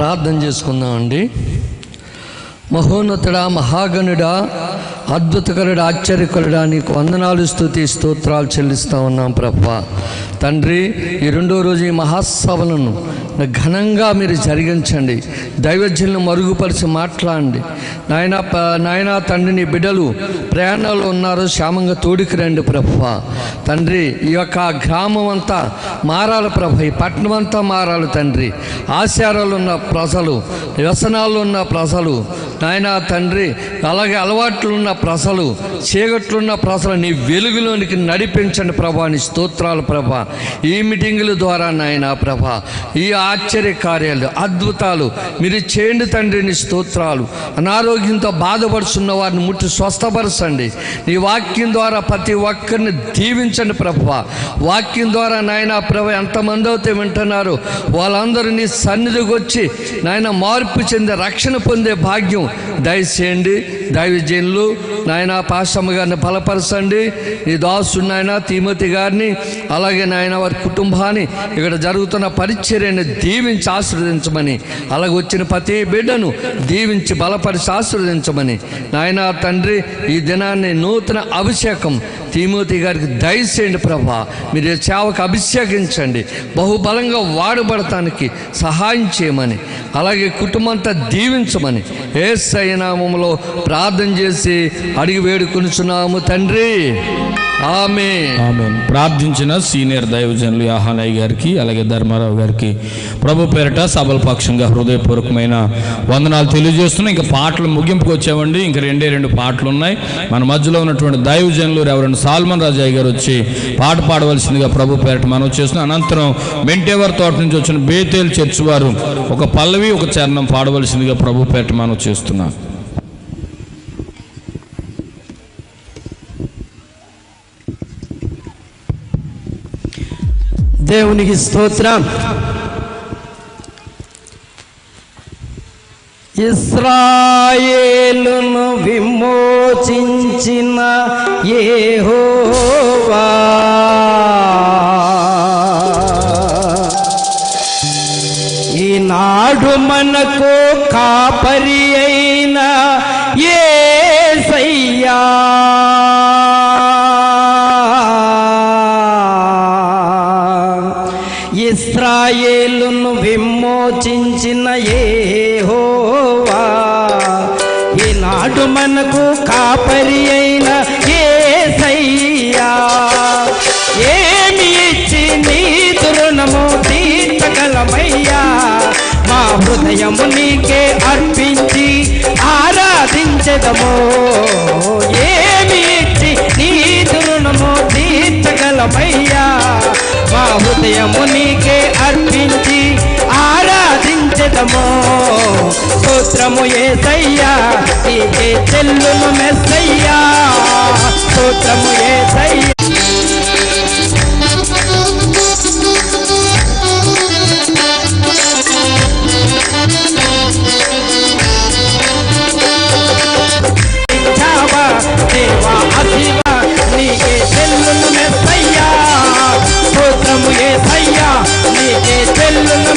ప్రార్థన చేసుకుందామండి. మహోన్నతుడా మహాగణుడా అద్భుతకరుడు ఆశ్చర్యకరుడా నీకు వందనాలు స్థుతి స్తోత్రాలు చెల్లిస్తా ఉన్నాం ప్రభా. తండ్రి ఈ రెండో రోజు ఈ మహాసభలను ఘనంగా మీరు జరిగించండి. దైవజ్ఞులను మరుగుపరిచి మాట్లాడండి. నాయన నాయన తండ్రి నీ బిడ్డలు ప్రయాణాలు ఉన్నారు క్షేమంగా తోడికి రండి ప్రభా. తండ్రి ఈ యొక్క గ్రామం అంతా మారాలి ప్రభ. ఈ పట్టణం అంతా మారాలి తండ్రి. ఆశారాలు ఉన్న ప్రజలు వ్యసనాలు ఉన్న ప్రజలు నాయన తండ్రి అలాగే అలవాట్లు ఉన్న ప్రజలు చీకట్లున్న ప్రజలు నీ వెలుగులోనికి నడిపించండి ప్రభా నీ స్తోత్రాలు ప్రభా. ఈ మీటింగుల ద్వారా నాయన ప్రభా ఈ ఆశ్చర్య కార్యాలు అద్భుతాలు మీరు చేయండి తండ్రి నీ స్తోత్రాలు. అనారోగ్యంతో బాధపడుచున్న వారిని ముట్టి స్వస్థపరచండి. నీ వాక్యం ద్వారా ప్రతి ఒక్కరిని దీవించండి ప్రభా. వాక్యం ద్వారా నాయన ప్రభ ఎంతమంది అయితే వింటున్నారు వాళ్ళందరూ నీ సన్నిధికి వచ్చి నాయన మార్పు చెందే రక్షణ పొందే భాగ్యం. దయచేయండి దైవజనులు నాయన పాశమ్మ గారిని బలపరచండి. నీ దాసుడు నాయన తిమతి గారిని అలాగే నాయన వారి కుటుంబాన్ని ఇక్కడ జరుగుతున్న పరిచర్యని దీవించి ఆశీర్వదించమని అలాగే వచ్చిన ప్రతి బిడ్డను దీవించి బలపరిచి ఆశీర్వదించమని. నాయన తండ్రి ఈ దినాన్ని నూతన అభిషేకం తిమోతి గారికి దయచేయండి ప్రభా. మీరు సేవకు అభిషేకించండి. బహుబలంగా వాడబడటానికి సహాయం చేయమని అలాగే కుటుంబంతా దీవించమని. ఏ సైనామంలో ప్రార్థన చేసి అడిగి వేడుకొనుచున్నాము తండ్రి. ఆమె. ఆమె ప్రార్థించిన సీనియర్ దైవజనులు యాహానయ్య గారికి అలాగే ధర్మారావు గారికి ప్రభు పేరట సభల పక్షంగా హృదయపూర్వకమైన వందనాలు తెలియజేస్తున్నాం. ఇంకా పాటలు ముగింపుకు వచ్చామండి. ఇంకా రెండే రెండు పాటలు ఉన్నాయి. మన మధ్యలో ఉన్నటువంటి దైవజనులు ఎవరైనా సాల్మన్ రాజయ్య గారు వచ్చి పాట పాడవలసిందిగా ప్రభు పేరట మనం చేస్తున్నాం. అనంతరం మెంటేవర్ తోట నుంచి వచ్చిన బేతేలు చర్చి వారు ఒక పల్లవి ఒక చరణం పాడవలసిందిగా ప్రభు పేరట మనం చేస్తున్నాం. దేవునికి స్తోత్రం. ఇస్రాయేలును విమోచించిన ఏహోవా ఈనాడు మనకు కాపరి అయిన ఏ సయ్యా విమోచించిన యెహోవా ఈనాడు మనకు కాపరి అయిన యేసయ్యా ఏమి ఇచ్చి నీ దురుణము తీర్చగలమయ్యా? మా హృదయము నీకే అర్పించి ఆరాధించదము. ఏమి ఇచ్చి నీ దురుణము తీర్చగలమయ్యా? మా హృదయము నీకే అర్పించి ఆరాధించదము స్తోత్రము ఏసయ్యా నీకే చెల్లును మెస్సయ్యా? స్తోత్రము ఏసయ్యా ఇచ్చావా దేవా అశివా చెల్లును మెస్సయ్యా? స్తోత్రము ఏసయ్యా నీకే చెల్లును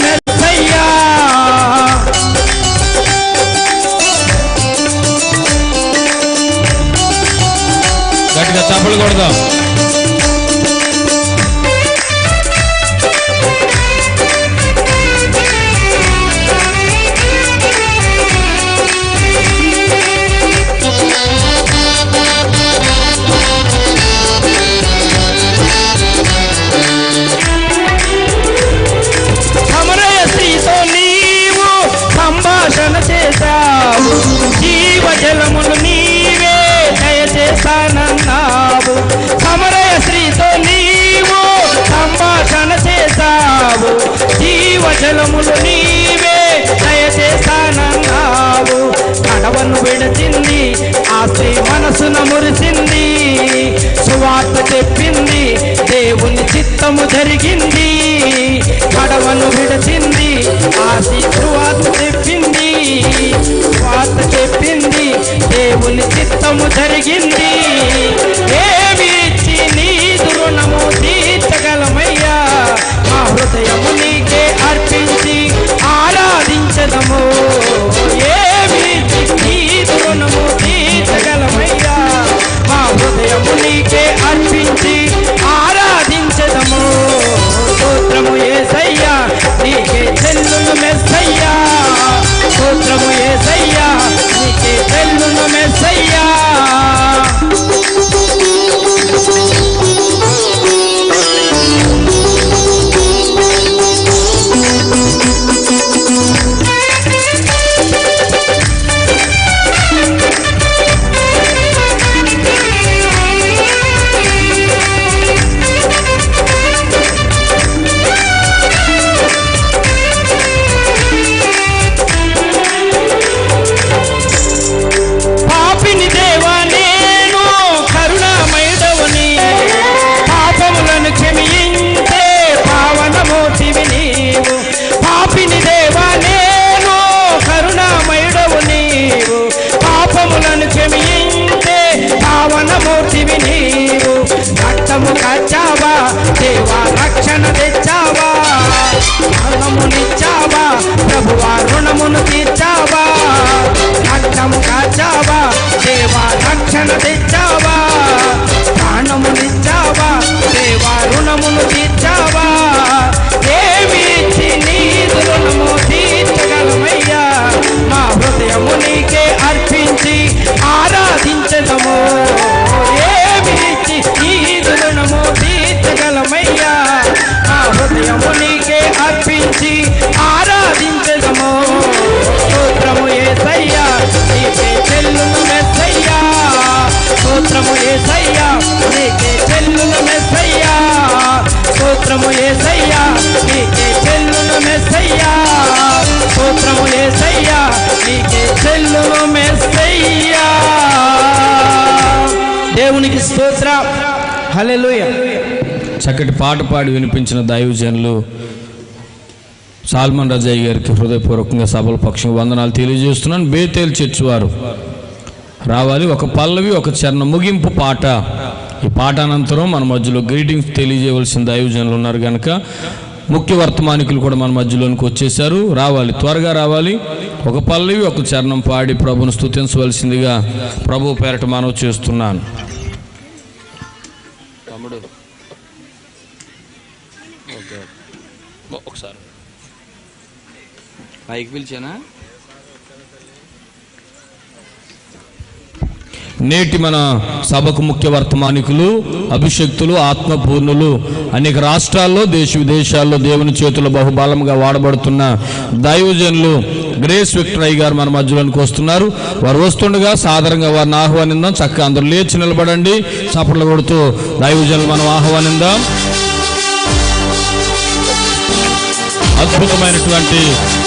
జలములు నీవే దయచేశానన్నావు కడవను విడచింది ఆ స్త్రీ మనసున మురిసింది సువార్త చెప్పింది దేవుని చిత్తము జరిగింది. కడవను విడచింది ఆ స్త్రీ సువార్త చెప్పింది. సువార్త చెప్పింది దేవుని చిత్తము జరిగింది. స్తోత్రము ఏసయ్యా. నీకే చెల్లును మెస్సయ్యా. స్తోత్రము ఏసయ్యా. నీకే చెల్లును మెస్సయ్యా. స్తోత్రము ఏసయ్యా. నీకే చెల్లును మెస్సయ్యా. దేవునికి స్తోత్ర. హలెలుయ చక్కటి పాట పాడి వినిపించిన దైవజనులు సాల్మన్ రజయ్య గారికి హృదయపూర్వకంగా సభల పక్షంగా వందనాలు తెలియజేస్తున్నాను. బేతేల్ చర్చి వారు. రావాలి. ఒక పల్లవి ఒక చరణ ముగింపు పాట. ఈ పాట అనంతరం మన మధ్యలో గ్రీటింగ్స్ తెలియజేయవలసిన ఆయోజనలు ఉన్నారు కనుక ముఖ్య వర్తమానికులు కూడా మన మధ్యలోనికి వచ్చేసారు రావాలి త్వరగా రావాలి. ఒక పల్లవి ఒక చరణం పాడి ప్రభును స్థుతించవలసిందిగా ప్రభు పేరట మనవి చేస్తున్నాను. తమ్ముడు. ఓకే. ఒకసారి పైకి పిలిచానా? నేటి మన సభకు ముఖ్య వర్తమానికులు అభిషక్తులు ఆత్మపూర్ణులు అనేక రాష్ట్రాల్లో దేశ విదేశాల్లో దేవుని చేతులు బహుబలంగా వాడబడుతున్న దైవజనులు గ్రేస్ విక్టరయ్య గారు మన మధ్యలోనికి వస్తున్నారు. వారు వస్తుండగా సాధారణంగా వారిని ఆహ్వానిందాం చక్కగా అందరూ లేచి నిలబడండి. చప్పట్లు కొడుతూ దైవజనులు మనం ఆహ్వానిందాం అద్భుతమైనటువంటి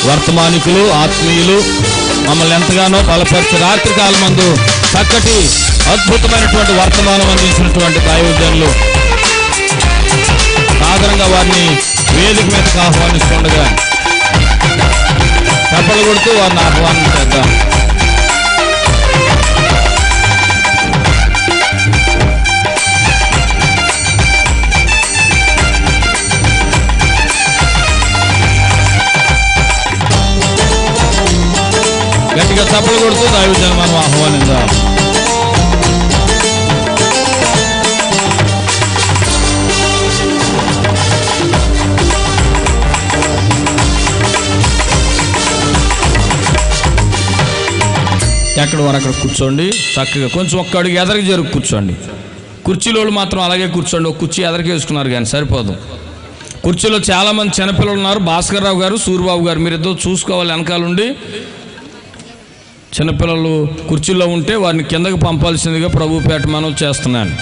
వర్తమానికులు ఆత్మీయులు మమ్మల్ని ఎంతగానో బలపరిచి రాత్రి కాలం మందు చక్కటి అద్భుతమైనటువంటి వర్తమానం అందించినటువంటి దైవజనులు సాధారణంగా వారిని వేదిక మీదకి ఆహ్వానిస్తుండగా చెప్పలు కొడుతూ వారిని ఆహ్వానం చేద్దాం గట్టిగా చప్పలు కొడుతూ దైవజనం మనం ఆహ్వానిద్దాం. ఎక్కడ వారు అక్కడ కూర్చోండి. చక్కగా కొంచెం ఒక్క అడుగు ఎదరికి జరుగు కూర్చోండి. కుర్చీలో మాత్రం అలాగే కూర్చోండి. ఒక కుర్చీ ఎదరికి వేసుకున్నారు కానీ సరిపోదు. కుర్చీలో చాలామంది చిన్నపిల్లలు ఉన్నారు. భాస్కర్ రావు గారు సూర్యబాబు గారు మీరు ఏదో చూసుకోవాలి వెనకాలండి చిన్నపిల్లలు కుర్చీలో ఉంటే వారిని కిందకి పంపాల్సిందిగా ప్రభుపేట మనం చేస్తున్నాను.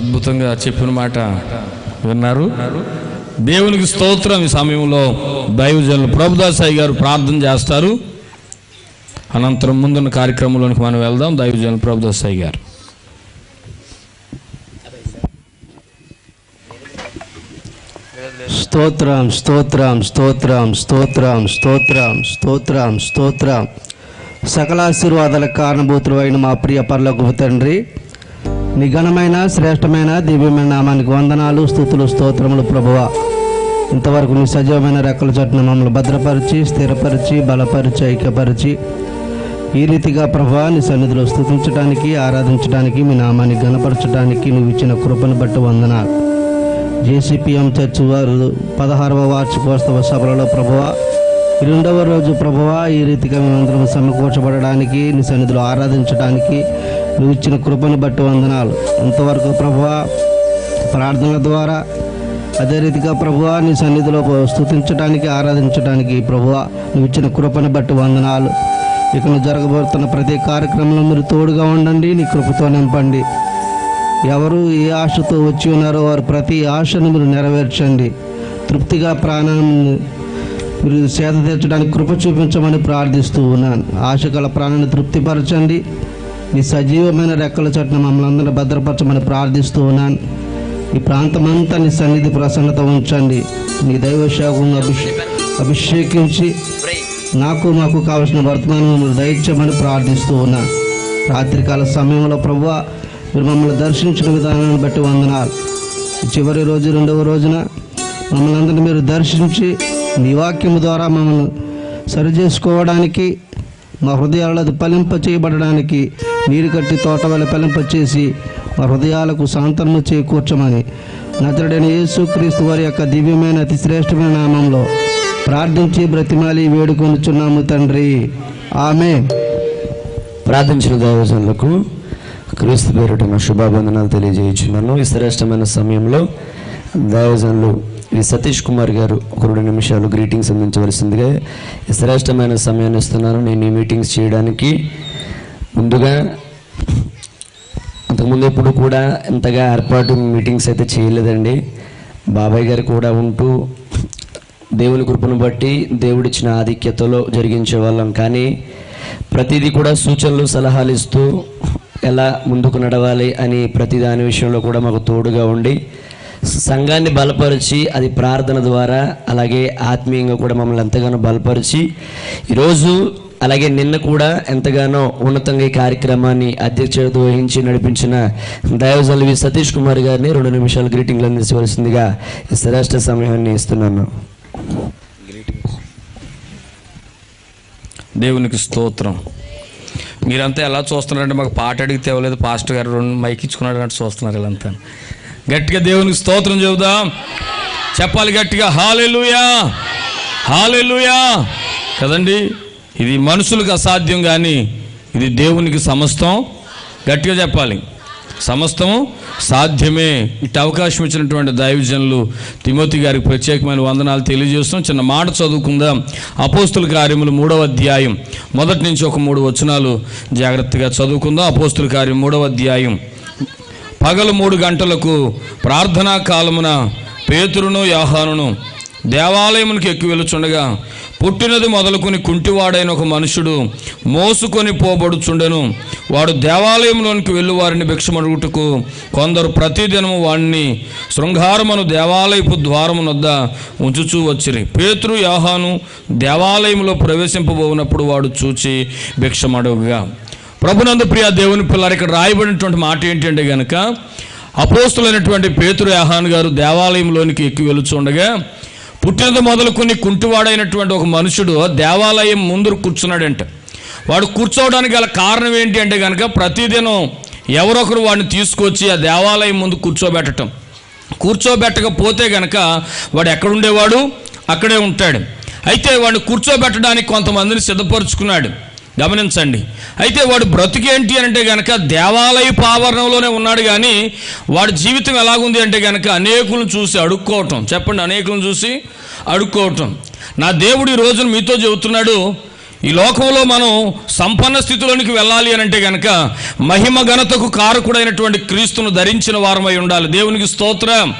అద్భుతంగా చెప్పిన మాట విన్నారు. దేవునికి స్తోత్రం ఈ సమయంలో దైవజనులు ప్రభుదాసాయి గారు ప్రార్థన చేస్తారు. అనంతరం ముందున్న కార్యక్రమంలోనికి మనం వెళ్దాం. దైవజనులు ప్రభుదాసాయి గారు. స్తోత్రం స్తోత్రం స్తోత్రం స్తోత్రం స్తోత్రం స్తోత్రం స్తోత్రం. సకల ఆశీర్వాదాలకు కారణభూతులు అయిన మా ప్రియ పర్లకు తండ్రి నీ ఘనమైన శ్రేష్టమైన దివ్యమైన నామానికి వందనాలు స్థుతులు స్తోత్రములు ప్రభువ. ఇంతవరకు నీ సజీవమైన రెక్కల చట్టున మమ్మల్ని భద్రపరిచి స్థిరపరిచి బలపరిచి ఐక్యపరిచి ఈ రీతిగా ప్రభా నీ సన్నిధిలో స్థుతించడానికి ఆరాధించడానికి మీ నామాన్ని గణపరచడానికి నువ్వు ఇచ్చిన కృపను బట్టి వందనాలు. జేసీపీఎం చర్చ్ వారు పదహారవ వార్షికోత్సవ సభలలో ప్రభువ ఈ రెండవ రోజు ప్రభువ ఈ రీతిగా మేమందరం సమకూర్చబడడానికి నీ సన్నిధిలో ఆరాధించడానికి నువ్వు ఇచ్చిన కృపను బట్టి వందనాలు. ఇంతవరకు ప్రభువ ప్రార్థనల ద్వారా అదే రీతిగా ప్రభువ నీ సన్నిధిలో స్థుతించడానికి ఆరాధించడానికి ప్రభువ నువ్వు ఇచ్చిన కృపను బట్టి వందనాలు. ఇక జరగబోతున్న ప్రతి కార్యక్రమంలో మీరు తోడుగా ఉండండి నీ కృపతో నింపండి. ఎవరు ఏ ఆశతో వచ్చి ఉన్నారో వారు ప్రతి ఆశను మీరు నెరవేర్చండి. తృప్తిగా ప్రాణాన్ని మీరు సేద తీర్చడానికి కృప చూపించమని ప్రార్థిస్తూ ఉన్నాను. ఆశ గల ప్రాణాన్ని తృప్తిపరచండి. మీ సజీవమైన రెక్కల చట్న మమ్మల్ని అందరినీ భద్రపరచమని ప్రార్థిస్తూ ఉన్నాను. ఈ ప్రాంతమంతా నీ సన్నిధి ప్రసన్నత ఉంచండి. నీ దైవశాఖం అభిషే అభిషేకించి నాకు మాకు కావలసిన వర్తమానం మీరు దయచేయమని ప్రార్థిస్తూ ఉన్నాను. రాత్రికాల సమయంలో ప్రభు మీరు మమ్మల్ని దర్శించిన విధానాన్ని బట్టి వందనాలు. చివరి రోజు రెండవ రోజున మమ్మల్ని అందరినీ మీరు దర్శించి మీ వాక్యం ద్వారా మమ్మల్ని సరిచేసుకోవడానికి మా హృదయాలలో అది ఫలింప చేయబడడానికి నీరు కట్టి తోట వల్ల ఫలింప మా హృదయాలకు సాంతనము చేకూర్చమని నతరుడైన యేసుక్రీస్తు వారి యొక్క దివ్యమైన అతి శ్రేష్టమైన నామంలో ప్రార్థించి బ్రతిమాలి వేడుకొనుచున్నాము తండ్రి. ఆమె ప్రార్థించిన దైవజనులకు క్రీస్తు పేరిట నా శుభాబంధనాలు తెలియజేయుచున్నాను. ఈ శ్రేష్టమైన సమయంలో దైవజనులు ఈ సతీష్ కుమార్ గారు ఒక రెండు నిమిషాలు గ్రీటింగ్స్ అందించవలసిందిగా ఈ శ్రేష్టమైన సమయాన్ని ఇస్తున్నాను. నేను ఈ మీటింగ్స్ చేయడానికి ముందుగా ఇంతకుముందు ఎప్పుడు కూడా ఎంతగా ఏర్పాటు మీటింగ్స్ అయితే చేయలేదండి. బాబాయ్ గారు కూడా ఉంటూ దేవుని కృపను బట్టి దేవుడిచ్చిన ఆధిక్యతలో జరిగించే వాళ్ళం కానీ ప్రతిదీ కూడా సూచనలు సలహాలు ఇస్తూ ఎలా ముందుకు నడవాలి అని ప్రతి దాని విషయంలో కూడా మాకు తోడుగా ఉండి సంఘాన్ని బలపరిచి అది ప్రార్థన ద్వారా అలాగే ఆత్మీయంగా కూడా మమ్మల్ని ఎంతగానో బలపరిచి ఈరోజు అలాగే నిన్న కూడా ఎంతగానో ఉన్నతంగా ఈ కార్యక్రమాన్ని అధ్యక్షత వహించి నడిపించిన దైవజనులు సతీష్ కుమార్ గారిని రెండు నిమిషాలు గ్రీటింగ్లు అందించవలసిందిగా ఈ శ్రేష్ట సమయాన్ని ఇస్తున్నాను. దేవునికి స్తోత్రం. మీరంతా ఎలా చూస్తున్నారంటే మాకు పాట అడిగితే ఇవ్వలేదు పాస్టర్ గారు రెండు మైక్ ఇచ్చుకున్నాడు అన్నట్టు చూస్తున్నారు వీళ్ళంతా. గట్టిగా దేవునికి స్తోత్రం చెబుదాం. చెప్పాలి గట్టిగా హాలెలుయా! హాలెలుయా! కదండి? ఇది మనుషులకు అసాధ్యం కానీ ఇది దేవునికి సమస్తం. గట్టిగా చెప్పాలి. సమస్తము సాధ్యమే. ఇటు అవకాశం ఇచ్చినటువంటి దైవజనులు తిమోతి గారికి ప్రత్యేకమైన వందనాలు తెలియజేస్తున్నాం. చిన్న మాట చదువుకుందాం. అపోస్తుల కార్యములు మూడవ అధ్యాయం. మొదటి నుంచి ఒక మూడు వచనాలు జాగ్రత్తగా చదువుకుందాం. అపోస్తుల కార్యం మూడవ అధ్యాయం. పగలు మూడు గంటలకు ప్రార్థనా కాలమున పేతురును యాహానును దేవాలయమునికి ఎక్కి వెలుచుండగా పుట్టినది మొదలుకొని కుంటివాడైన ఒక మనుషుడు మోసుకొని పోబడుచుండెను. వాడు దేవాలయంలోనికి వెళ్ళి వారిని భిక్షమడుగుటకు కొందరు ప్రతిదినము వాణ్ణి శృంగారమును దేవాలయపు ద్వారమునొద్ద ఉంచుచూ వచ్చిరి. పేతురు యాహాను దేవాలయంలో ప్రవేశింపబోనప్పుడు వాడు చూచి భిక్షమడవుగా ప్రభునందు ప్రియ దేవుని పిల్లలు ఇక్కడ రాయబడినటువంటి మాట ఏంటంటే గనక అపోస్తులైనటువంటి పేతురు యాహాన్ గారు దేవాలయంలోనికి ఎక్కి వెలుచుండగా పుట్టినది మొదలుకొని కుంటివాడైనటువంటి ఒక మనుషుడు దేవాలయం ముందు కూర్చున్నాడంట. వాడు కూర్చోవడానికి గల కారణం ఏంటి అంటే కనుక ప్రతిదినం ఎవరొకరు వాడిని తీసుకొచ్చి ఆ దేవాలయం ముందు కూర్చోబెట్టడం కూర్చోబెట్టకపోతే గనక వాడు ఎక్కడుండేవాడు? అక్కడే ఉంటాడు. అయితే వాడిని కూర్చోబెట్టడానికి కొంతమందిని సిద్ధపరుచుకున్నాడు. గమనించండి. అయితే వాడు బ్రతికేంటి అంటే గనక దేవాలయపు ఆవరణంలోనే ఉన్నాడు కానీ వాడి జీవితం ఎలాగుంది అంటే గనక అనేకులను చూసి అడుక్కోవటం. చెప్పండి అనేకులను చూసి అడుక్కోవటం. నా దేవుడు ఈ రోజున మీతో చెబుతున్నాడు ఈ లోకంలో మనం సంపన్న స్థితిలోనికి వెళ్ళాలి అని అంటే గనక మహిమ ఘనతకు కారకుడైనటువంటి క్రీస్తును ధరించిన వారమై ఉండాలి. దేవునికి స్తోత్రం.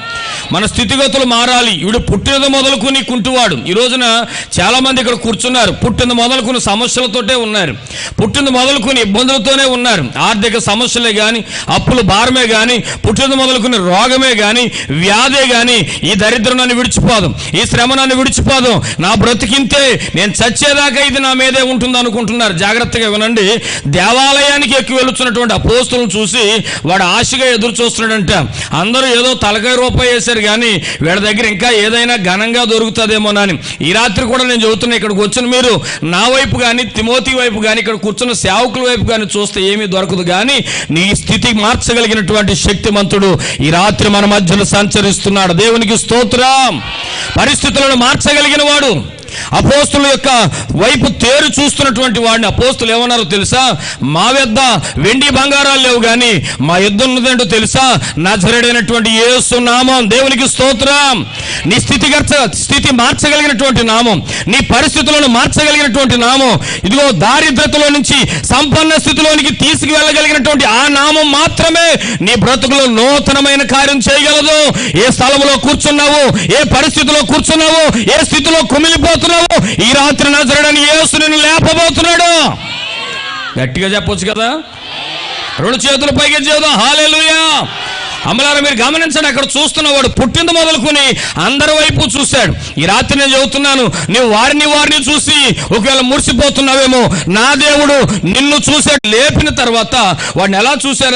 మన స్థితిగతులు మారాలి. ఇవిడు పుట్టినది మొదలుకొని కుంటువాడు. ఈ రోజున చాలామంది ఇక్కడ కూర్చున్నారు. పుట్టింది మొదలుకుని సమస్యలతోటే ఉన్నారు. పుట్టింది మొదలుకుని ఇబ్బందులతోనే ఉన్నారు. ఆర్థిక సమస్యలే కానీ అప్పుల భారమే కానీ పుట్టినది మొదలుకుని రోగమే కానీ వ్యాధే కానీ ఈ దరిద్రం నన్ను విడిచిపోదు. ఈ శ్రమ నన్ను విడిచిపోదు. నా బ్రతికింతే నేను చచ్చేదాకా ఇది నా మీద ఉంటుంది అనుకుంటున్నారు జాగ్రత్తగా వినండి. దేవాలయానికి ఎక్కి వెళుతున్నటువంటి అపోస్తులను చూసి వాడు ఆశగా ఎదురు చూస్తున్నాడంట. అందరూ ఏదో తలకాయ రూపాయి వేశారు కానీ వీళ్ళ దగ్గర ఇంకా ఏదైనా ఘనంగా దొరుకుతుందేమోనని ఈ రాత్రి కూడా నేను చెబుతున్నా ఇక్కడికి వచ్చిన మీరు నా వైపు కానీ తిమోతి వైపు కానీ ఇక్కడ కూర్చున్న సేవకుల వైపు కానీ చూస్తే ఏమీ దొరకదు కానీ నీ స్థితి మార్చగలిగినటువంటి శక్తిమంతుడు ఈ రాత్రి మన మధ్యలో సంచరిస్తున్నాడు. దేవునికి స్తోత్రం. పరిస్థితులను మార్చగలిగిన వాడు. అపోస్తుల యొక్క వైపు తేరు చూస్తున్నటువంటి వాడిని అపోస్తులు ఏమన్నారో తెలుసా? మా వద్ద వెండి బంగారాలు లేవు కానీ మా యుద్ధం ఉన్నదంటూ తెలుసా? నజరడైనటువంటి యేసు నామం దేవునికి స్తోత్రం. నీ స్థితిగత స్థితి మార్చగలిగినటువంటి నామం నీ పరిస్థితులను మార్చగలిగినటువంటి నామం ఇదిగో దారిద్రతలో నుంచి సంపన్న స్థితిలోనికి తీసుకువెళ్ళగలిగినటువంటి ఆ నామం మాత్రమే నీ బ్రతుకులో నూతనమైన కార్యం చేయగలదు. ఏ స్థలంలో కూర్చున్నావు? ఏ పరిస్థితిలో కూర్చున్నావు? ఏ స్థితిలో లేపబోతున్నావు. ఈ రాత్రి నజరడని యేసు నిన్ను లేపబోతున్నాడు. గట్టిగా చెప్పొచ్చు కదా? రెండు చేతులు పైకి చేద్దాం హాలేలుయా. అమ్మలారా మీరు గమనించండి అక్కడ చూస్తున్నవాడు పుట్టింది మొదలుకొని అందరి వైపు చూశాడు. ఈ రాత్రి నేను చెబుతున్నాను నువ్వు వారిని వారిని చూసి ఒకవేళ మురిసిపోతున్నావేమో నా దేవుడు నిన్ను చూశాడు. లేపిన తర్వాత వాడిని ఎలా చూశారు?